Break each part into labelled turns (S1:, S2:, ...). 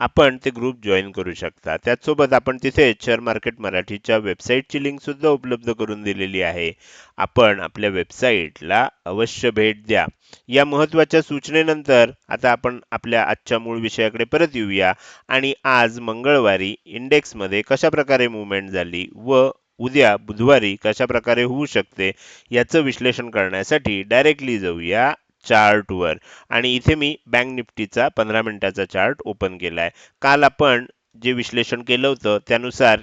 S1: आपण ते group join करू शकता. त्याचसोबत आपण तिथे शेअर मार्केट मराठीच्या वेबसाईटची लिंकसुद्धा उपलब्ध करून दिलेली आहे. आपण आपल्या वेबसाईटला अवश्य भेट द्या. या महत्त्वाच्या सूचनेनंतर आता आपण आपल्या आजच्या मूळ विषयाकडे परत येऊया. आणि आज मंगळवारी इंडेक्समध्ये कशा प्रकारे मुवमेंट झाली व उद्या बुधवारी कशा प्रकारे होऊ शकते याचं विश्लेषण करण्यासाठी डायरेक्टली जाऊया चार्टवर आणि इथे मी बँक निफ्टीचा पंधरा मिनिटाचा चार्ट ओपन केलाय. काल आपण जे विश्लेषण केलं होतं त्यानुसार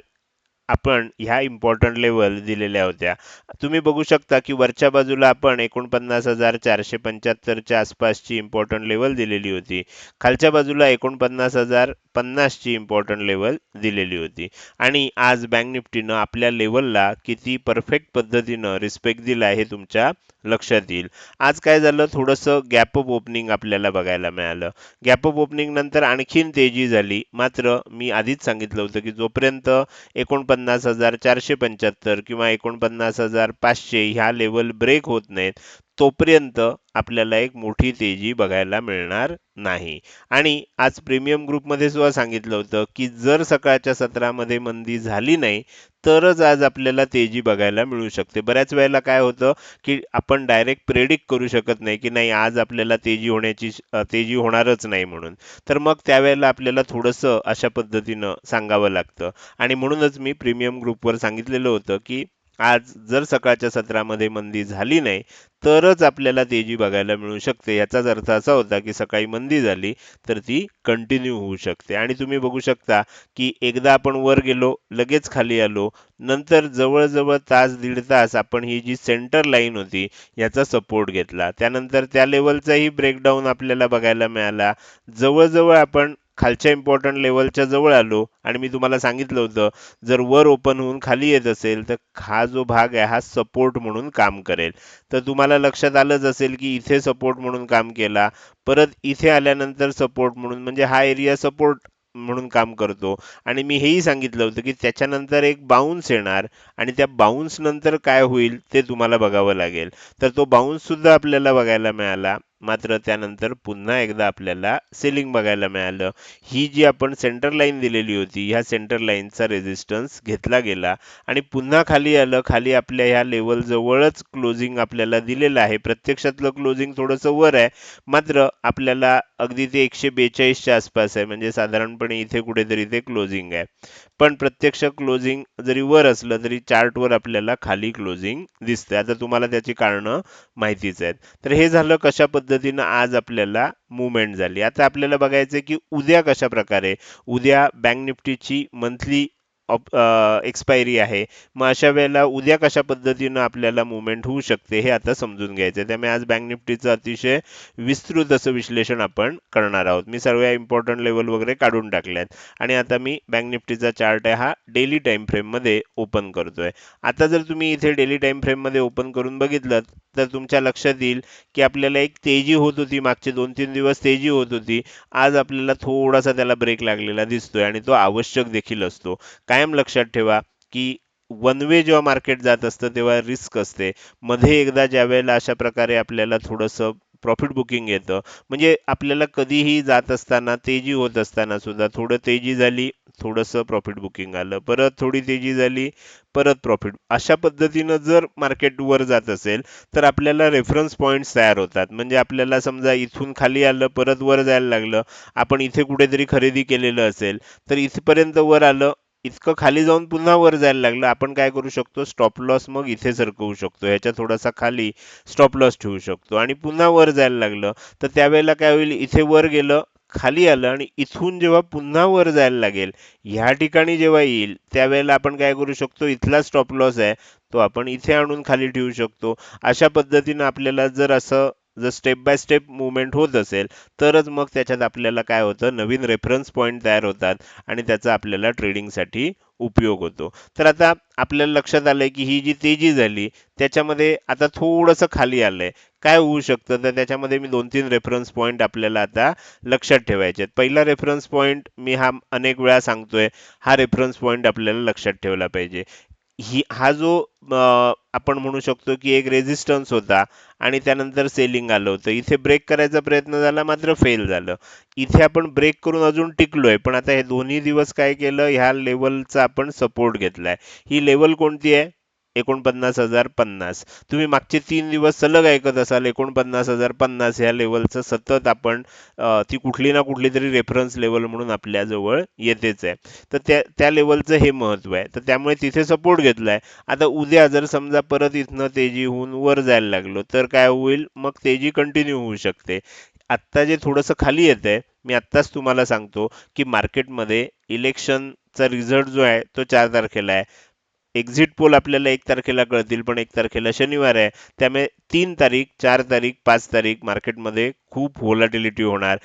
S1: आपण ह्या इम्पॉर्टंट लेवल दिलेल्या होत्या. तुम्ही बघू शकता की वरच्या बाजूला आपण एकोणपन्नास हजार चारशे पंच्याहत्तरच्या आसपासची इम्पॉर्टंट लेवल दिलेली होती. खालच्या बाजूला एकोणपन्नास हजार पन्नासची इम्पॉर्टंट लेवल दिलेली होती. आणि आज बँक निफ्टीनं आपल्या लेवलला किती परफेक्ट पद्धतीनं रिस्पेक्ट दिला हे तुमच्या लक्षात येईल. आज काय झालं? थोडंसं गॅप अप ओपनिंग आपल्याला बघायला मिळालं. गॅप अप ओपनिंग नंतर आणखीन तेजी झाली. मात्र मी आधीच सांगितलं होतं की जोपर्यंत एकोणपन्नास हजार चारशे पंच्याहत्तर किंवा एकोणपन्नास हजार पाचशे ह्या लेवल ब्रेक होत नाहीत. तोपर्यंत आपल्याला एक मोठी तेजी बघायला मिळणार नाही. आणि आज प्रीमियम ग्रुपमध्ये सुद्धा सांगितलं होतं की जर सकाळच्या सत्रामध्ये मंदी झाली नाही तरच आज आपल्याला तेजी बघायला मिळू शकते. बऱ्याच वेळेला काय होतं की आपण डायरेक्ट प्रेडिक्ट करू शकत नाही की नाही आज आपल्याला तेजी होण्याची तेजी होणारच नाही म्हणून. तर मग त्यावेळेला आपल्याला थोडंसं अशा पद्धतीनं सांगावं लागतं. आणि म्हणूनच मी प्रीमियम ग्रुपवर सांगितलेलं होतं की आज जर सकाळच्या सत्रामध्ये मंदी झाली नाही तरच आपल्याला तेजी बघायला मिळू शकते. याचाच अर्थ असा होता की सकाळी मंदी झाली तर ती कंटिन्यू होऊ शकते. आणि तुम्ही बघू शकता की एकदा आपण वर गेलो लगेच खाली आलो नंतर जवळजवळ तास दीड तास आपण ही जी सेंटर लाईन होती याचा सपोर्ट घेतला. त्यानंतर त्या लेवलचाही ब्रेकडाऊन आपल्याला बघायला मिळाला. जवळजवळ आपण खालच्या इम्पॉर्टंट लेवलच्या जवळ आलो आणि मी तुम्हाला सांगितलं होतं जर वर ओपन होऊन खाली येत असेल तर हा जो भाग आहे हा सपोर्ट म्हणून काम करेल. तर तुम्हाला लक्षात आलंच असेल की इथे सपोर्ट म्हणून काम केला परत इथे आल्यानंतर सपोर्ट म्हणून म्हणजे हा एरिया सपोर्ट म्हणून काम करतो. आणि मी हेही सांगितलं होतं की त्याच्यानंतर एक बाउन्स येणार आणि त्या बाउन्स नंतर काय होईल ते तुम्हाला बघावं लागेल. तर तो बाउन्स सुद्धा आपल्याला बघायला मिळाला. मात्र त्यानंतर पुन्हा एकदा आपल्याला सेलिंग बघायला मिळालं. ही जी आपण सेंटर लाईन दिलेली होती ह्या सेंटर लाईनचा रेझिस्टन्स घेतला गेला आणि पुन्हा खाली आलं खाली आपल्या ह्या लेवल जवळच क्लोजिंग आपल्याला दिलेलं आहे. प्रत्यक्षातलं क्लोजिंग थोडंसं वर आहे मात्र आपल्याला अगदी ते एकशे बेचाळीसच्या आसपास आहे. म्हणजे साधारणपणे इथे कुठेतरी ते क्लोजिंग आहे. पण प्रत्यक्ष क्लोजिंग जरी वर असलं तरी चार्टवर आपल्याला खाली क्लोजिंग दिसते आता तुम्हाला त्याची कारणं माहितीच आहेत. तर हे झालं कशा पद्धतीनं आज आपल्याला मुवमेंट झाली. आता आपल्याला बघायचं की उद्या कशा प्रकारे उद्या बँक निफ्टीची मंथली एक्सपायरी आहे. मग अशा वेळेला उद्या कशा पद्धतीनं आपल्याला मुवमेंट होऊ शकते हे आता समजून घ्यायचं त्यामुळे आज बँक निफ्टीचं अतिशय विस्तृत असं विश्लेषण आपण करणार आहोत. मी सर्व इम्पॉर्टंट लेवल वगैरे काढून टाकल्यात. आणि आता मी बँक निफ्टीचा चार्ट आहे हा डेली टाईम फ्रेममध्ये ओपन करतोय. आता जर तुम्ही इथे डेली टाईम फ्रेममध्ये ओपन करून बघितलं तर तुमच्या लक्षात येईल की आपल्याला एक तेजी होत होती. मागचे दोन तीन दिवस तेजी होत होती. आज आपल्याला थोडासा त्याला ब्रेक लागलेला दिसतोय आणि तो आवश्यक देखील असतो. कायम लक्षात ठेवा की वन वे जेव्हा मार्केट जात असतं तेव्हा रिस्क असते. मध्ये एकदा ज्या वेळेला अशा प्रकारे आपल्याला थोडंसं प्रॉफिट बुकिंग येतं. म्हणजे आपल्याला कधीही जात असताना तेजी होत असताना सुद्धा थोडं तेजी झाली थोडंसं प्रॉफिट बुकिंग आलं. परत थोडी तेजी झाली परत प्रॉफिट अशा पद्धतीनं जर मार्केट वर जात असेल तर आपल्याला रेफरन्स पॉईंट्स तयार होतात. म्हणजे आपल्याला समजा इथून खाली आलं परत वर जायला लागलं आपण इथे कुठेतरी खरेदी केलेलं असेल तर इथपर्यंत वर आलं इतकं खाली जाऊन पुन्हा वर जायला लागलं. आपण काय करू शकतो? स्टॉप लॉस मग इथे सरकवू शकतो. ह्याच्या थोडासा खाली स्टॉप लॉस ठेवू शकतो. आणि पुन्हा वर जायला लागलं तर त्यावेळेला काय होईल? इथे वर गेलं खाली आलं आणि इथून जेव्हा पुन्हा वर जायला लागेल ह्या ठिकाणी जेव्हा येईल त्यावेळेला आपण काय करू शकतो? इथला स्टॉप लॉस आहे तो आपण इथे आणून खाली ठेवू शकतो. अशा पद्धतीनं आपल्याला जर असं जर स्टेप बाय स्टेप मुवमेंट होत असेल तरच मग त्याच्यात आपल्याला काय होतं? नवीन रेफरन्स पॉईंट तयार होतात आणि त्याचा आपल्याला ट्रेडिंगसाठी उपयोग होतो. तर आता आपल्याला लक्षात आलंय की ही जी तेजी झाली त्याच्यामध्ये आता थोडंसं खाली आलंय. काय होऊ शकतं? तर त्याच्यामध्ये मी दोन तीन रेफरन्स पॉईंट आपल्याला आता लक्षात ठेवायचे आहेत. पहिला रेफरन्स पॉईंट मी हा अनेक वेळा सांगतोय हा रेफरन्स पॉईंट आपल्याला लक्षात ठेवला पाहिजे. ही हा जो आपण म्हणू शकतो की एक रेझिस्टन्स होता आणि त्यानंतर सेलिंग आलं होतं. इथे ब्रेक करायचा प्रयत्न झाला मात्र फेल झालं. इथे आपण ब्रेक करून अजून टिकलोय पण आता हे दोन्ही दिवस काय केलं ह्या लेवलचा आपण सपोर्ट घेतलाय. ही लेवल कोणती आहे? एकोणपन्नास हजार पन्नास. तुम्ही मागचे तीन दिवस सलग ऐकत असाल एकोणपन्नास हजार पन्नास ह्या लेवलचं सतत आपण ती कुठली ना कुठली तरी रेफरन्स लेवल म्हणून आपल्या जवळ येतेच आहे. तर त्या त्या लेवलचं हे महत्त्व आहे. तर त्यामुळे तिथे सपोर्ट घेतलाय. आता उद्या जर समजा परत इथनं तेजी होऊन वर जायला लागलो तर काय होईल? मग तेजी कंटिन्यू होऊ शकते. आत्ता जे थोडंसं खाली येत आहे मी आत्ताच तुम्हाला सांगतो की मार्केटमध्ये इलेक्शनचा रिझल्ट जो आहे तो चार तारखेला आहे. एक्झिट पोल आपल्याला एक तारखेला कळतील पण एक तारखेला शनिवार आहे. त्यामुळे तीन तारीख चार तारीख पाच तारीख मार्केटमध्ये खूप व्होलाटिलिटी होणार.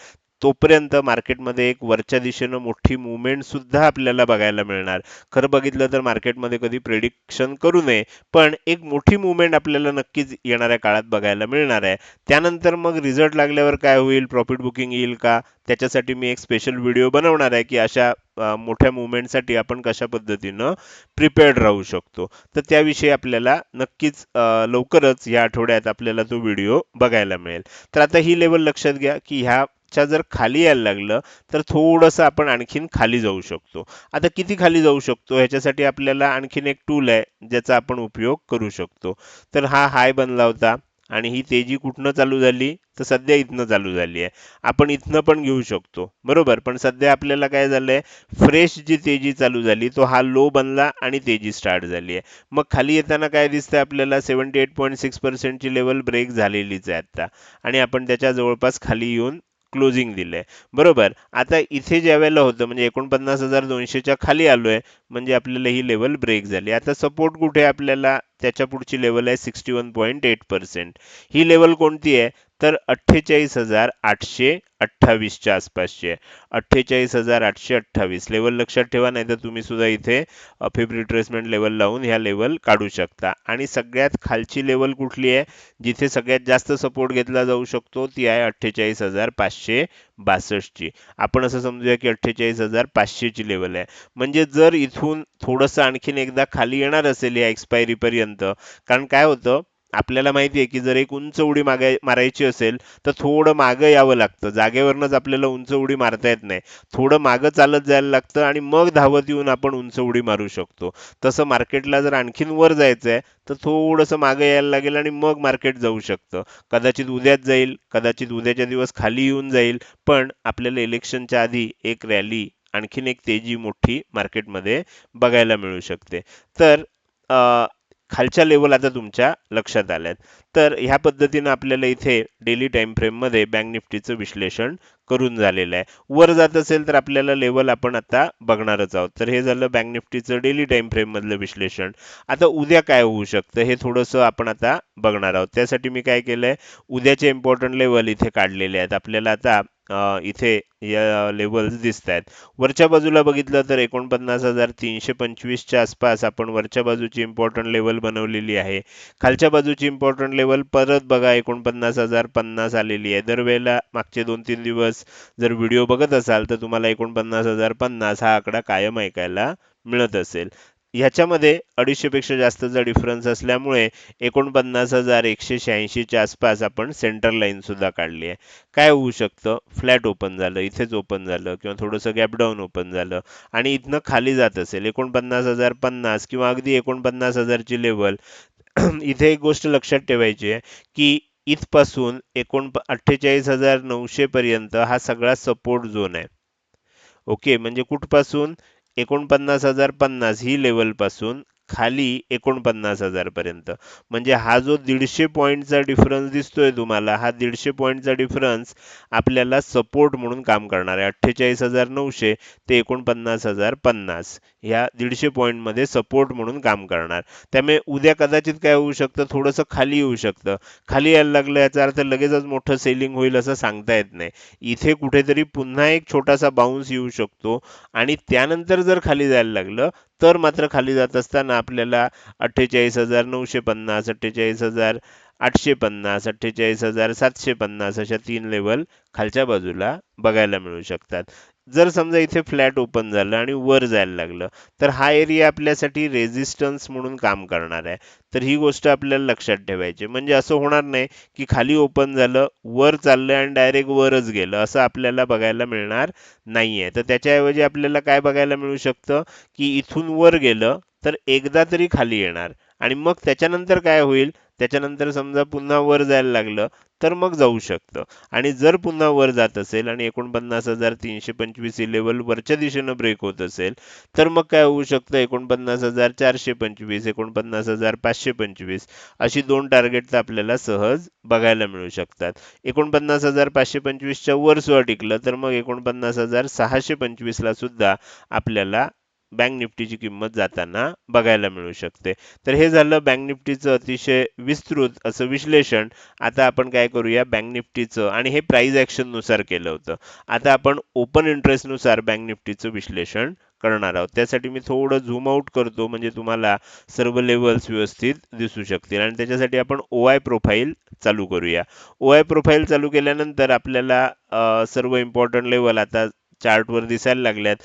S1: तोपर्यंत मार्केटमध्ये एक वरच्या दिशेनं मोठी मुवमेंट सुद्धा आपल्याला बघायला मिळणार. खरं बघितलं तर मार्केटमध्ये कधी प्रेडिक्शन करू नये पण एक मोठी मुवमेंट आपल्याला नक्कीच येणाऱ्या काळात बघायला मिळणार आहे. त्यानंतर मग रिझल्ट लागल्यावर काय होईल? प्रॉफिट बुकिंग येईल का? त्याच्यासाठी मी एक स्पेशल व्हिडिओ बनवणार आहे की अशा मोठ्या मुवमेंटसाठी आपण कशा पद्धतीनं प्रिपेअर्ड राहू शकतो. तर त्याविषयी आपल्याला नक्कीच लवकरच या आठवड्यात आपल्याला तो व्हिडिओ बघायला मिळेल. तर आता ही लेवल लक्षात घ्या की ह्या च्या जर खाली यायला लागलं तर थोडंसं आपण आणखीन खाली जाऊ शकतो. आता किती खाली जाऊ शकतो? ह्याच्यासाठी आपल्याला आणखीन एक टूल आहे ज्याचा आपण उपयोग करू शकतो. तर हा हाय बनला होता आणि ही तेजी कुठनं चालू झाली? तर सध्या इथनं चालू झाली आहे. आपण इथनं पण घेऊ शकतो. बरोबर? पण सध्या आपल्याला काय झालंय? फ्रेश जी तेजी चालू झाली तो हा लो बनला आणि तेजी स्टार्ट झाली आहे. मग खाली येताना काय दिसतंय आपल्याला? सेवन्टी एट पॉईंट सिक्स पर्सेंटची लेवल ब्रेक झालेलीच आहे आता. आणि आपण त्याच्या जवळपास खाली येऊन क्लोजिंग दिलंय. बरोबर? आता इथे ज्या वेळेला होतं म्हणजे एकोणपन्नास हजार दोनशेच्या खाली आलोय म्हणजे आपल्याला ही लेवल ब्रेक झाली. आता सपोर्ट कुठे आपल्याला? त्याच्या पुढची लेवल आहे sixty one point eight percent ही लेवल कोणती आहे? तर अठ्ठेचाळीस हजार आठशे अठ्ठावीसच्या आसपासची. आहे अठ्ठेचाळीस हजार आठशे अठ्ठावीस. लेवल लक्षात ठेवा नाही तर तुम्ही सुद्धा इथे फिप रिट्रेसमेंट लेवल लावून ह्या लेवल काढू शकता. आणि सगळ्यात खालची लेवल कुठली आहे? जिथे सगळ्यात जास्त सपोर्ट घेतला जाऊ शकतो ती आहे अठ्ठेचाळीस हजार पाचशे बासष्टची. आपण असं समजूया की अठ्ठेचाळीस हजार पाचशेची लेवल आहे. म्हणजे जर इथून थोडंसं आणखीन एकदा खाली येणार असेल या एक्सपायरीपर्यंत कारण काय होतं? आपल्याला माहिती आहे की जर एक उंच उडी मागाय मारायची असेल तर थोडं मागं यावं लागतं. जागेवरनंच आपल्याला उंच उडी मारता येत नाही. थोडं मागं चालत जायला लागतं आणि मग धावत येऊन आपण उंच उडी मारू शकतो. तसं मार्केटला जर आणखीन वर जायचं आहे तर थोडंसं मागं यायला लागेल आणि मग मार्केट जाऊ शकतं. कदाचित उद्याच जाईल कदाचित उद्याच्या दिवस खाली येऊन जाईल पण आपल्याला इलेक्शनच्या आधी एक रॅली आणखीन एक तेजी मोठी मार्केटमध्ये बघायला मिळू शकते. तर खालच्या लेवल आता तुमच्या लक्षात आल्यात. तर ह्या पद्धतीनं आपल्याला इथे डेली टाइम फ्रेममध्ये बँक निफ्टीचं विश्लेषण करून झालेलं आहे. वर जात असेल तर आपल्याला लेवल आपण आता बघणारच आहोत. तर हे झालं बँक निफ्टीचं डेली टाइम फ्रेममधलं विश्लेषण. आता उद्या काय होऊ शकतं हे थोडंसं आपण आता बघणार आहोत. त्यासाठी मी काय केलं आहे उद्याचे इम्पॉर्टंट लेवल इथे काढलेले आहेत. आपल्याला आता इथे या लेवल्स दिसत आहेत वरच्या बाजूला बघितलं तर एकोणपन्नास हजार तीनशे पंचवीसच्या आसपास आपण वरच्या बाजूची इम्पॉर्टंट लेवल बनवलेली आहे. खालच्या बाजूची इम्पॉर्टंट लेवल परत बघा एकोणपन्नास हजार पन्नास आलेली आहे. दरवेळेला मागचे दोन तीन दिवस जर व्हिडिओ बघत असाल तर तुम्हाला एकोणपन्नास हजार पन्नास हा आकडा कायम ऐकायला मिळत असेल. ह्याच्यामध्ये अडीचशेपेक्षा जास्तचा डिफरन्स असल्यामुळे एकोणपन्नास हजार एकशे शहाऐंशीच्या आसपास आपण सेंटर लाईनसुद्धा काढली आहे. काय होऊ शकतं? फ्लॅट ओपन झालं इथेच ओपन झालं किंवा थोडंसं गॅपडाऊन ओपन झालं आणि इथनं खाली जात असेल एकोणपन्नास हजार पन्नास किंवा अगदी एकोणपन्नास हजारची लेवल इथे एक गोष्ट लक्षात ठेवायची आहे की इथपासून एकोण अठ्ठेचाळीस हजार नऊशे पर्यंत हा सगळा सपोर्ट झोन आहे. ओके म्हणजे कुठपासून? एकोणपन्नास हजार पन्नास ही लेवलपासून खाली एकोणपन्नास हजार पर्यंत. म्हणजे हा जो दीडशे पॉईंटचा डिफरन्स दिसतोय तुम्हाला हा दीडशे पॉईंटचा डिफरन्स आपल्याला सपोर्ट म्हणून काम करणार आहे. अठ्ठेचाळीस हजार नऊशे ते एकोणपन्नास हजार पन्नास ह्या दीडशे पॉईंटमध्ये सपोर्ट म्हणून काम करणार. त्यामुळे उद्या कदाचित काय होऊ शकतं? थोडंसं खाली येऊ शकतं. खाली यायला लागलं याचा अर्थ लगेचच मोठं सेलिंग होईल असं सांगता येत नाही. इथे कुठेतरी पुन्हा एक छोटासा बाउन्स येऊ शकतो आणि त्यानंतर जर खाली जायला लागलं तर मात्र खाली जात असताना आपल्याला अठ्ठेचाळीस हजार नऊशे पन्नास अठ्ठेचाळीस हजार आठशे पन्नास अठ्ठेचाळीस हजार सातशे पन्नास अशा तीन लेवल खालच्या बाजूला बघायला मिळू शकतात. जर समजा इथे फ्लॅट ओपन झालं आणि वर जायला लागलं तर हा एरिया आपल्यासाठी रेझिस्टन्स म्हणून काम करणार आहे. तर ही गोष्ट आपल्याला लक्षात ठेवायची म्हणजे असं होणार नाही की खाली ओपन झालं वर चाललं आणि डायरेक्ट वरच गेलं. असं आपल्याला बघायला मिळणार नाही आहे तर त्याच्याऐवजी आपल्याला काय बघायला मिळू शकतं? की इथून वर गेलं तर एकदा तरी खाली येणार. आणि मग त्याच्यानंतर काय होईल? त्याच्यानंतर समजा पुन्हा वर जायला लागलं तर मग जाऊ शकतं. आणि जर पुन्हा वर जात असेल आणि एकोणपन्नास हजार तीनशे पंचवीस ही लेवल वरच्या दिशेनं ब्रेक होत असेल तर मग काय होऊ शकतं? एकोणपन्नास हजार चारशे पंचवीस एकोणपन्नास हजार पाचशे पंचवीस अशी दोन टार्गेट आपल्याला सहज बघायला मिळू शकतात. एकोणपन्नास हजार पाचशे पंचवीसच्या वर सुद्धा टिकलं तर मग एकोणपन्नास हजार सहाशे पंचवीसला सुद्धा आपल्याला बँक निफ्टीची किंमत जाताना बघायला मिळू शकते. तर हे झालं बँक निफ्टीचं अतिशय विस्तृत असं विश्लेषण. आता आपण काय करूया? बँक निफ्टीचं आणि हे प्राईज ऍक्शननुसार केलं होतं. आता आपण ओपन इंटरेस्टनुसार बँक निफ्टीचं विश्लेषण करणार आहोत. त्यासाठी मी थोडं झूम आउट करतो म्हणजे तुम्हाला सर्व लेवल्स व्यवस्थित दिसू शकतील. आणि त्याच्यासाठी आपण ओ आय प्रोफाईल चालू करूया. ओ आय प्रोफाईल चालू केल्यानंतर आपल्याला सर्व इम्पॉर्टंट लेवल आता चार्टवर दिसायला लागल्यात.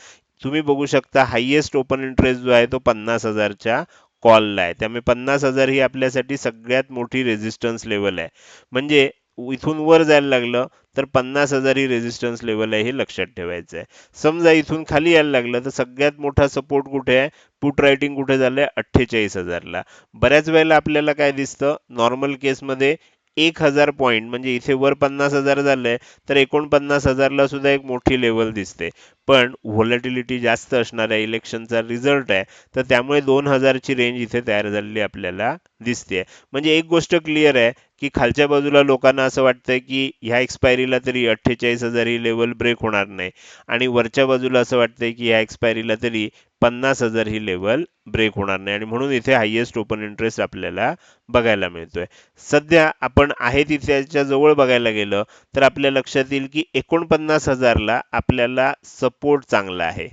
S1: तुम्ही बघू शकता हायेस्ट ओपन इंटरेस्ट जो आहे तो पन्नास हजारच्या कॉलला आहे. त्यामुळे पन्नास हजार ही आपल्यासाठी सगळ्यात मोठी रेझिस्टन्स लेवल आहे. म्हणजे इथून वर जायला लागलं तर पन्नास हजार ही रेझिस्टन्स लेवल आहे हे लक्षात ठेवायचं आहे. समजा इथून खाली यायला लागलं तर सगळ्यात मोठा सपोर्ट कुठे आहे? पुट रायटिंग कुठे झालंय? अठ्ठेचाळीस हजारला. बऱ्याच वेळेला आपल्याला काय दिसतं? नॉर्मल केसमध्ये एक हजार पॉईंट म्हणजे इथे वर पन्नास हजार झालंय तर एकोणपन्नास हजारला सुद्धा एक मोठी लेवल दिसते. पण व्हॉलेटिलिटी जास्त असणाऱ्या इलेक्शनचा रिझल्ट आहे. तर त्यामुळे दोन हजारची रेंज इथे तयार झालेली आपल्याला दिसते. म्हणजे एक गोष्ट क्लिअर आहे की खालच्या बाजूला लोकांना असं वाटतंय की ह्या एक्सपायरीला तरी अठ्ठेचाळीस हजार ही लेवल ब्रेक होणार नाही. आणि वरच्या बाजूला असं वाटतंय की ह्या एक्सपायरीला तरी पन्नास हजार ही लेवल ब्रेक होणार नाही. आणि म्हणून इथे हायेस्ट ओपन इंटरेस्ट आपल्याला बघायला मिळतोय. सध्या आपण आहे तिथ्याच्या जवळ बघायला गेलं तर आपल्या लक्षात येईल की एकोणपन्नास हजारला आपल्याला सप सपोर्ट चांगला आहे.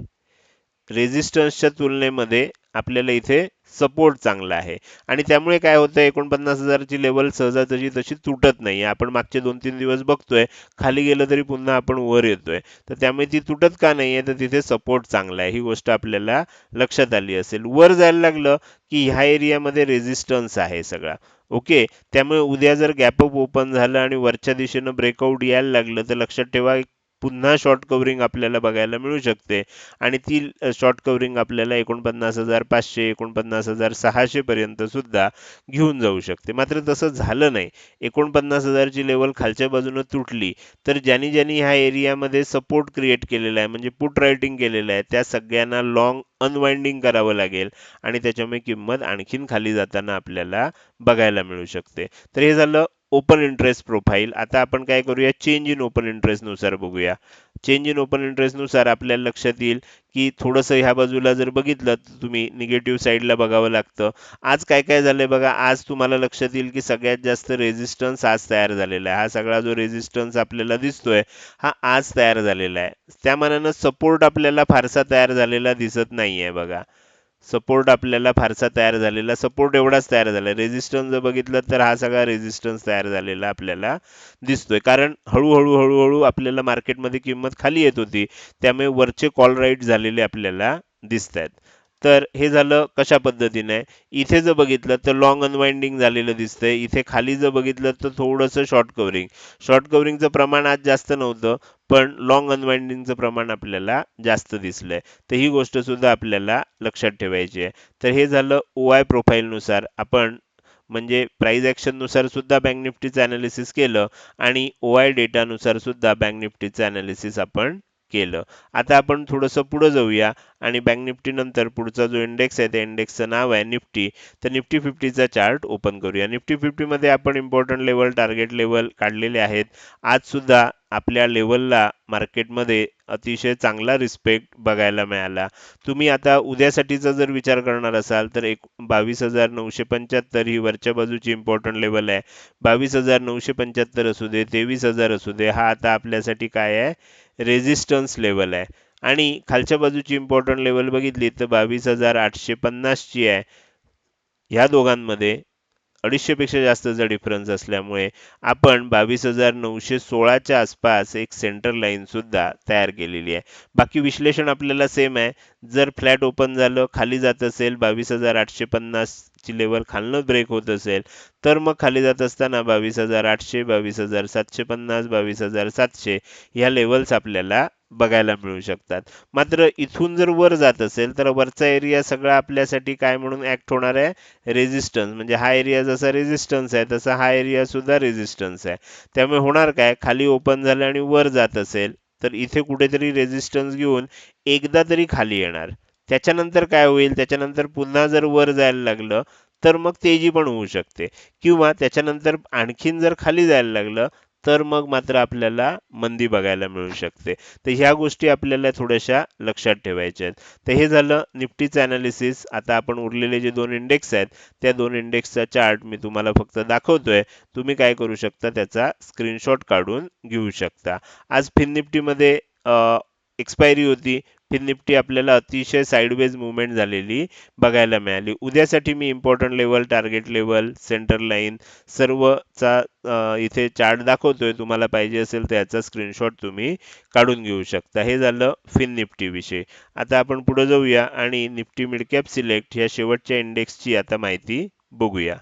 S1: रेझिस्टन्सच्या तुलनेमध्ये आपल्याला इथे सपोर्ट चांगला आहे. आणि त्यामुळे काय होतं एकोणपन्नास हजारची लेवल सहजासहजी तशी तुटत नाही. आपण मागचे दोन तीन दिवस बघतोय खाली गेलं तरी पुन्हा आपण वर येतोय. तर त्यामुळे ती तुटत का नाहीये तर तिथे सपोर्ट चांगला आहे. ही गोष्ट आपल्याला लक्षात आली असेल. वर जायला लागलं की ह्या एरियामध्ये रेझिस्टन्स आहे सगळा. ओके त्यामुळे उद्या जर गॅपअप ओपन झालं आणि वरच्या दिशेनं ब्रेकआउट यायला लागलं तर लक्षात ठेवा पुन्हा शॉर्ट कव्हरिंग आपल्याला बघायला मिळू शकते. आणि ती शॉर्ट कव्हरिंग आपल्याला एकोणपन्नास हजार पाचशे एकोणपन्नास हजार सहाशेपर्यंत सुद्धा घेऊन जाऊ शकते. मात्र तसं झालं नाही. एकोणपन्नास हजारची लेवल खालच्या बाजूनं तुटली तर ज्यांनी ज्यांनी ह्या एरियामध्ये सपोर्ट क्रिएट केलेला आहे म्हणजे पुट रायटिंग केलेलं आहे त्या सगळ्यांना लॉंग अनवाइंडिंग करावं लागेल. आणि त्याच्यामुळे किंमत आणखीन खाली जाताना आपल्याला बघायला मिळू शकते. तर हे झालं ओपन इंटरेस्ट प्रोफाईल आता आपण काय करूया? चेंज इन ओपन इंटरेस्टनुसार बघूया. चेंज इन ओपन इंटरेस्टनुसार आपल्याला लक्षात येईल की थोडंसं ह्या बाजूला जर बघितलं तर तुम्ही निगेटिव्ह साईडला बघावं लागतं. आज काय काय झालंय बघा? आज तुम्हाला लक्षात येईल की सगळ्यात जास्त रेझिस्टन्स आज तयार झालेला आहे. हा सगळा जो रेझिस्टन्स आपल्याला दिसतोय हा आज तयार झालेला आहे. त्या मानानं सपोर्ट आपल्याला फारसा तयार झालेला दिसत नाहीये बघा. सपोर्ट आपल्याला फारसा तयार झालेला सपोर्ट एवढाच तयार झाला रेझिस्टन्स जर बघितलं तर हा सगळा रेझिस्टन्स तयार झालेला आपल्याला दिसतोय. कारण हळूहळू हळूहळू आपल्याला मार्केटमध्ये किंमत खाली येत होती. त्यामुळे वरचे कॉल राईट झालेले आपल्याला दिसत आहेत तर हे झालं कशा पद्धतीने? इथे जर बघितलं तर लॉंग अनवाइंडिंग झालेलं दिसतंय. इथे खाली जर बघितलं तर थोडंसं शॉर्ट कव्हरिंग शॉर्ट कव्हरिंगचं प्रमाण आज जास्त नव्हतं पण लॉंग अनवाइंडिंगचं प्रमाण आपल्याला जास्त दिसलंय. तर ही गोष्ट सुद्धा आपल्याला लक्षात ठेवायची आहे. तर हे झालं ओ आय प्रोफाईलनुसार आपण म्हणजे प्राईज ॲक्शननुसार सुद्धा बँक निफ्टीचं अनालिसिस केलं आणि ओ आय डेटानुसार सुद्धा बँक निफ्टीचं अनालिसिस आपण केलं. आता आपण थोडंसं पुढं जाऊया. आणि बँक निफ्टी नंतर पुढचा जो इंडेक्स आहे त्या इंडेक्सचं नाव आहे निफ्टी तर निफ्टी फिफ्टीचा चार्ट ओपन करूया. निफ्टी फिफ्टीमध्ये आपण इम्पॉर्टंट लेवल टार्गेट लेवल काढलेले आहेत. आज सुद्धा आपल्या लेवलला मार्केटमध्ये अतिशय चांगला रिस्पेक्ट बघायला मिळाला. तुम्ही आता उद्यासाठीचा जर विचार करणार असाल तर एक बावीस हजार नऊशे पंच्याहत्तर ही वरच्या बाजूची इम्पॉर्टंट लेवल आहे. बावीस हजार नऊशे पंच्याहत्तर असू दे तेवीस हजार असू दे हा आता आपल्यासाठी काय आहे? रेझिस्टन्स लेवल आहे. आणि खालच्या बाजूची इम्पॉर्टंट लेवल बघितली तर बावीस हजार आठशे पन्नासची आहे. ह्या दोघांमध्ये अडीचशे पेक्षा जास्तचा डिफरन्स असल्यामुळे आपण बावीस हजार नऊशे सोळाच्या आसपास एक सेंटर लाईन सुद्धा तयार केलेली आहे. बाकी विश्लेषण आपल्याला सेम आहे. जर फ्लॅट ओपन झालं खाली जात असेल बावीस हजार आठशे पन्नास ची लेवल खालनं ब्रेक होत असेल तर मग खाली जात असताना बावीस हजार आठशे बावीस हजार सातशे पन्नास बावीस हजार सातशे ह्या लेवल्स आपल्याला बघायला मिळू शकतात. मात्र इथून जर वर जात असेल तर वरचा एरिया सगळा आपल्यासाठी काय म्हणून ऍक्ट होणार आहे? रेझिस्टन्स म्हणजे हा एरिया जसा रेझिस्टन्स आहे तसा हा एरिया सुद्धा रेझिस्टन्स आहे. त्यामुळे होणार काय? खाली ओपन झालं आणि वर जात असेल तर इथे कुठेतरी रेझिस्टन्स घेऊन एकदा तरी खाली येणार. त्याच्यानंतर काय होईल? त्याच्यानंतर पुन्हा जर वर जायला लागलं तर मग तेजी पण होऊ शकते. किंवा त्याच्यानंतर आणखीन जर खाली जायला लागलं तर मग मात्र आपल्याला मंदी बघायला मिळू शकते. तर ह्या गोष्टी आपल्याला थोड्याशा लक्षात ठेवायच्या आहेत. तर हे झालं निफ्टीचं अनालिसिस आता आपण उरलेले जे दोन इंडेक्स आहेत त्या दोन इंडेक्सचा चार्ट मी तुम्हाला फक्त दाखवतोय. तुम्ही काय करू शकता? त्याचा स्क्रीनशॉट काढून घेऊ शकता. आज फिन निफ्टीमध्ये एक्सपायरी होती. फिन निफ्टी आपल्याला अतिशय साईडवेज मुवमेंट झालेली बघायला मिळाली. उद्यासाठी मी important level target level centre line सर्वचा इथे चार्ट दाखवतोय. तुम्हाला पाहिजे असेल तर याचा स्क्रीनशॉट तुम्ही काढून घेऊ शकता. हे झालं फिन निफ्टी विषयी. आता आपण पुढे जाऊया आणि निफ्टी मिडकॅप सिलेक्ट ह्या शेवटच्या इंडेक्सची आता माहिती बघूया.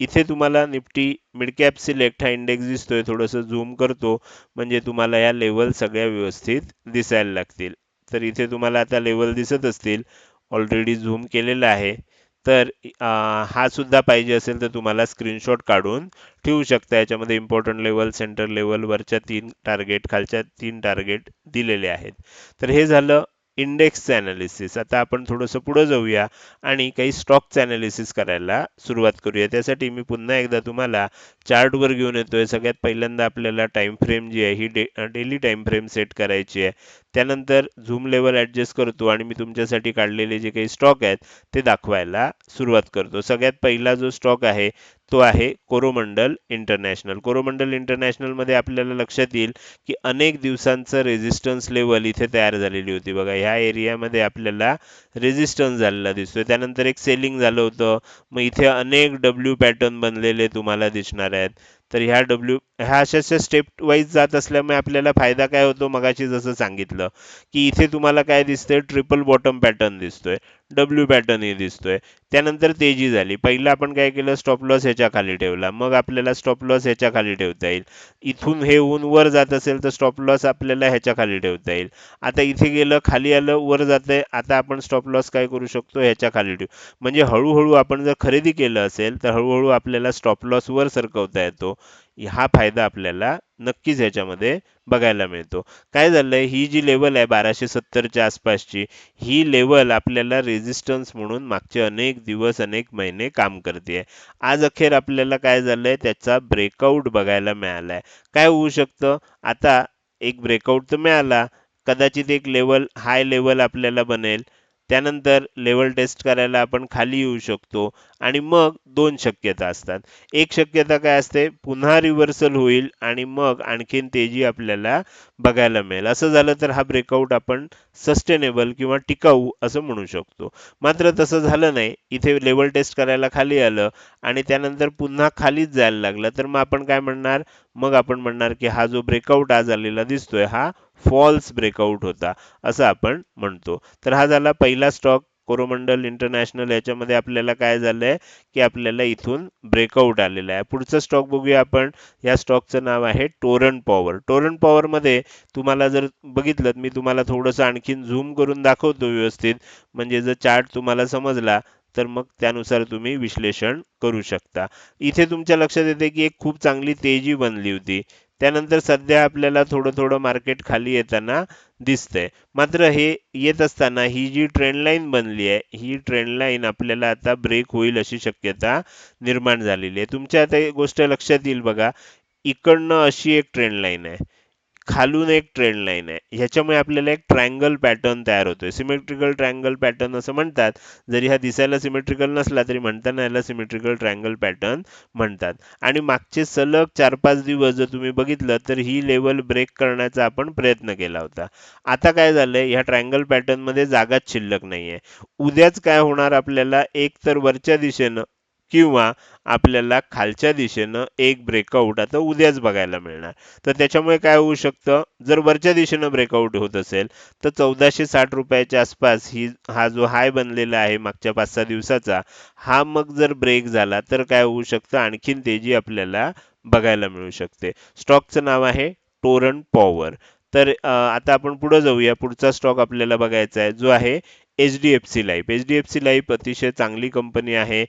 S1: इथे तुम्हाला निफ्टी मिड कॅप सिलेक्ट हा इंडेक्स दिसतोय. थोडंसं झूम करतो. म्हणजे तुम्हाला या लेवल सगळ्या व्यवस्थित दिसायला लागतील. तर इथे तुम्हाला आता लेवल दिसत असतील. ऑलरेडी झूम केलेला आहे. तर हा सुद्धा पाहिजे असेल तर तुम्हाला स्क्रीनशॉट काढून ठेवू शकता. याच्यामध्ये इम्पॉर्टंट लेवल सेंटर लेवल वरच्या तीन टार्गेट खालच्या तीन टार्गेट दिलेले आहेत. तर हे झालं इंडेक्सचं ॲनालिसिस आता आपण थोडंसं पुढं जाऊया आणि काही स्टॉकचं ॲनालिसिस करायला सुरुवात करूया. त्यासाठी मी पुन्हा एकदा तुम्हाला चार्टवर घेऊन येतोय. सगळ्यात पहिल्यांदा आपल्याला टाइम फ्रेम जी आहे ही day daily time frame set करायची आहे. त्यानंतर झूम लेवल ॲडजस्ट करतो आणि मी तुमच्यासाठी काढलेले जे काही स्टॉक आहेत ते दाखवायला सुरुवात करतो. सगळ्यात पहिला जो स्टॉक आहे तो आहे कोरोमंडल इंटरनॅशनल कोरोमंडल इंटरनॅशनलमध्ये आपल्याला लक्षात येईल की अनेक दिवसांचं रेझिस्टन्स लेवल इथे तयार झालेली होती. बघा ह्या एरियामध्ये आपल्याला रेझिस्टन्स झालेला दिसतोय. त्यानंतर एक सेलिंग झालं होतं. मग इथे अनेक डब्ल्यू पॅटर्न बनलेले तुम्हाला दिसणार आहेत. तर ह्या डब्ल्यू ह्या अशा स्टेप वाईज जात असल्यामुळे आपल्याला फायदा काय होतो? मगाशी जसं सांगितलं की इथे तुम्हाला काय दिसतंय? ट्रिपल बॉटम पॅटर्न दिसतोय. डब्ल्यू पॅटर्न हे दिसतोय. त्यानंतर तेजी झाली. पहिलं आपण काय केलं? स्टॉप लॉस ह्याच्या खाली ठेवला. मग आपल्याला स्टॉप लॉस ह्याच्या खाली ठेवता येईल. इथून हे ऊन वर जात असेल तर स्टॉप लॉस आपल्याला ह्याच्या खाली ठेवता येईल. आता इथे गेलं खाली आलं वर जातंय. आता आपण स्टॉप लॉस काय करू शकतो? ह्याच्या खाली ठेवू. म्हणजे हळूहळू आपण जर खरेदी केलं असेल तर हळूहळू आपल्याला स्टॉप लॉस वर सरकवता येतो. हा फायदा आपल्याला नक्कीच ह्याच्यामध्ये बघायला मिळतो. काय झालं आहे ही जी लेवल आहे बाराशे सत्तरच्या आसपासची ही लेवल आपल्याला रेझिस्टन्स म्हणून मागचे अनेक दिवस अनेक महिने काम करते आहे. आज अखेर आपल्याला काय झालं आहे त्याचा ब्रेकआउट बघायला मिळाला आहे काय होऊ शकतं? आता एक ब्रेकआउट तर मिळाला. कदाचित एक लेवल हाय लेवल आपल्याला बनेल. त्यानंतर लेवल टेस्ट करायला आपण खाली येऊ शकतो आणि मग दोन शक्यता असतात. एक शक्यता काय असते? पुन्हा रिव्हर्सल होईल आणि मग आणखीन तेजी आपल्याला बघायला मिळेल. असं झालं तर हा ब्रेकआउट आपण सस्टेनेबल किंवा टिकाऊ असं म्हणू शकतो. मात्र तसं झालं नाही. इथे लेवल टेस्ट करायला खाली आलं आणि त्यानंतर पुन्हा खालीच जायला लागलं. तर मग आपण काय म्हणणार? मग आपण म्हणणार की हा जो ब्रेकआउट आज आलेला दिसतोय हा फॉल्स ब्रेकआउट होता असं आपण म्हणतो. तर हा झाला पहिला स्टॉक कोरोमंडल इंटरनॅशनल याच्यामध्ये आपल्याला काय झालंय की आपल्याला इथून ब्रेकआउट आलेला आहे. पुढचं स्टॉक बघूया आपण. या स्टॉकचं नाव आहे टोरन पॉवर टोरन पॉवर मध्ये तुम्हाला जर बघितलं मी तुम्हाला थोडंसं आणखीन झूम करून दाखवतो व्यवस्थित. म्हणजे जर चार्ट तुम्हाला समजला तर मग त्यानुसार तुम्ही विश्लेषण करू शकता. इथे तुमच्या लक्षात येते की एक खूप चांगली तेजी बनली होती. त्यानंतर सध्या आपल्याला थोडं थोडं मार्केट खाली येताना दिसतंय. मात्र हे येत असताना ही जी ट्रेंडलाईन बनली आहे ही ट्रेंडलाईन आपल्याला आता ब्रेक होईल अशी शक्यता निर्माण झालेली आहे. तुमच्या आता गोष्ट लक्षात येईल बघा. इकडनं अशी एक ट्रेंडलाईन आहे. खालून एक ट्रेंड लाईन आहे. ह्याच्यामुळे आपल्याला एक ट्रायंगल पॅटर्न तयार होतोय. सिमेट्रिकल ट्रायंगल पॅटर्न असं म्हणतात. जरी हा दिसायला सिमेट्रिकल नसला तरी म्हणताना याला सिमेट्रिकल ट्रायंगल पॅटर्न म्हणतात. आणि मागचे सलग चार पाच दिवस जर तुम्ही बघितलं तर ही लेवल ब्रेक करण्याचा आपण प्रयत्न केला होता. आता काय झालंय? ह्या ट्रायंगल पॅटर्नमध्ये जागाच शिल्लक नाहीये. उद्याच काय होणार आपल्याला? एक तर वरच्या दिशेनं किंवा आपल्याला खालच्या दिशेनं एक ब्रेकआउट आता उद्याच बघायला मिळणार. तर त्याच्यामुळे काय होऊ शकतं? जर वरच्या दिशेनं ब्रेकआउट होत असेल तर चौदाशे साठ रुपयाच्या आसपास ही हा जो हाय बनलेला आहे मागच्या पाच सहा दिवसाचा हा मग जर ब्रेक झाला तर काय होऊ शकतं? आणखीन तेजी आपल्याला बघायला मिळू शकते. स्टॉकचं नाव आहे टोरन पॉवर. तर आता आपण पुढे जाऊया. पुढचा स्टॉक आपल्याला बघायचा आहे जो आहे H D F C life H D F C life अतिशय चांगली कंपनी आहे.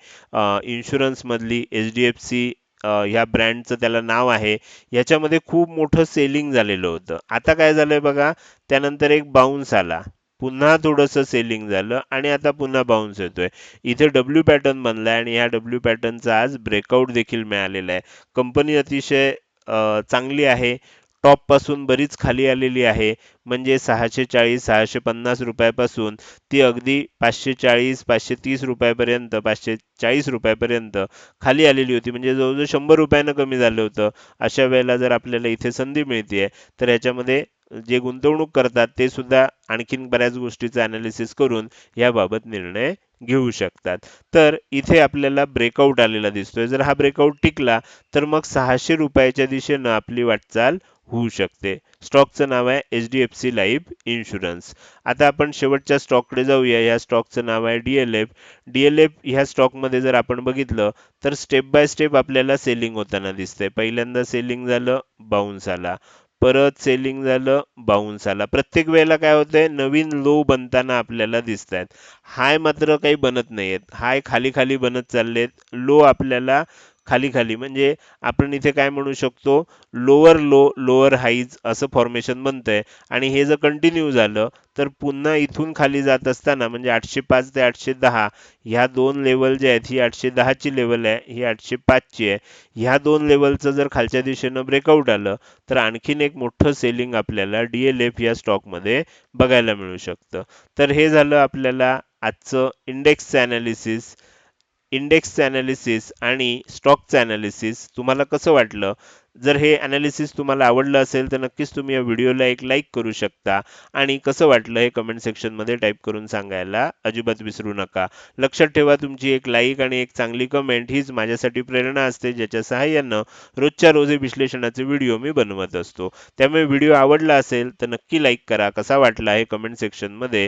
S1: इन्शुरन्समधली एच डी एफ सी ह्या ब्रँडचं त्याला नाव आहे. याच्यामध्ये खूप मोठं सेलिंग झालेलं होतं. आता काय झालंय बघा त्यानंतर एक बाउन्स आला. पुन्हा थोडंसं सेलिंग झालं आणि आता पुन्हा बाउन्स येतोय. इथे डब्ल्यू पॅटर्न बनलाय आणि ह्या डब्ल्यू पॅटर्नचा आज ब्रेकआउट देखील मिळालेला आहे. कंपनी अतिशय चांगली आहे. टॉपपासून बरीच खाली आलेली आहे. म्हणजे सहाशे चाळीस सहाशे पन्नास रुपयापासून ती अगदी पाचशे चाळीस पाचशे तीस रुपयापर्यंत पाचशे चाळीस रुपयापर्यंत खाली आलेली होती. म्हणजे जवळजवळ शंभर रुपयानं कमी झालं होतं. अशा वेळेला जर आपल्याला इथे संधी मिळते तर याच्यामध्ये जे गुंतवणूक करतात ते सुद्धा आणखीन बऱ्याच गोष्टीचं अनालिसिस करून याबाबत निर्णय घेऊ शकतात. तर इथे आपल्याला ब्रेकआउट आलेला दिसतोय. जर हा ब्रेकआउट टिकला तर मग सहाशे रुपयाच्या दिशेनं आपली वाटचाल होऊ शकते. स्टॉकचं नाव आहे H D F C life insurance. आता आपण शेवटच्या स्टॉककडे जाऊया. या स्टॉकचं नाव आहे D L F. D L F ह्या स्टॉकमध्ये जर आपण बघितलं तर स्टेप बाय स्टेप आपल्याला सेलिंग होताना दिसतंय. पहिल्यांदा सेलिंग झालं बाउन्स आला. परत सेलिंग झालं बाउन्स आला. प्रत्येक वेळेला काय होतंय? नवीन लो बनताना आपल्याला दिसत आहेत हाय मात्र काही बनत नाहीयेत. हाय खाली खाली बनत चाललेत. लो आपल्याला खाली खाली म्हणजे आपण इथे काय म्हणू शकतो? लोअर लो लोअर हाईज असं फॉर्मेशन बनतंय. आणि हे जर कंटिन्यू झालं तर पुन्हा इथून खाली जात असताना म्हणजे आठशे पाच ते आठशे दहा ह्या दोन लेवल जे आहेत ही आठशे दहाची लेवल आहे ही आठशे पाचची आहे. ह्या दोन लेवलचं जर खालच्या दिशेनं ब्रेकआउट आलं तर आणखीन एक मोठं सेलिंग आपल्याला डी एल एफ या स्टॉकमध्ये बघायला मिळू शकतं. तर हे झालं आपल्याला आजचं इंडेक्सचं अनालिसिस इंडेक्सचं अनालिसिस आणि स्टॉकचं अनालिसिस तुम्हाला कसं वाटलं? जर हे अनालिसिस तुम्हाला आवडलं असेल तर नक्कीच तुम्ही या व्हिडिओला एक लाईक करू शकता. आणि कसं वाटलं हे कमेंट सेक्शनमध्ये टाईप करून सांगायला अजिबात विसरू नका. लक्षात ठेवा तुमची एक लाईक आणि एक चांगली कमेंट हीच माझ्यासाठी प्रेरणा असते ज्याच्या सहाय्यानं रोजच्या रोज विश्लेषणाचे व्हिडिओ मी बनवत असतो. त्यामुळे व्हिडिओ आवडला असेल तर नक्की लाईक करा. कसा वाटला हे कमेंट सेक्शनमध्ये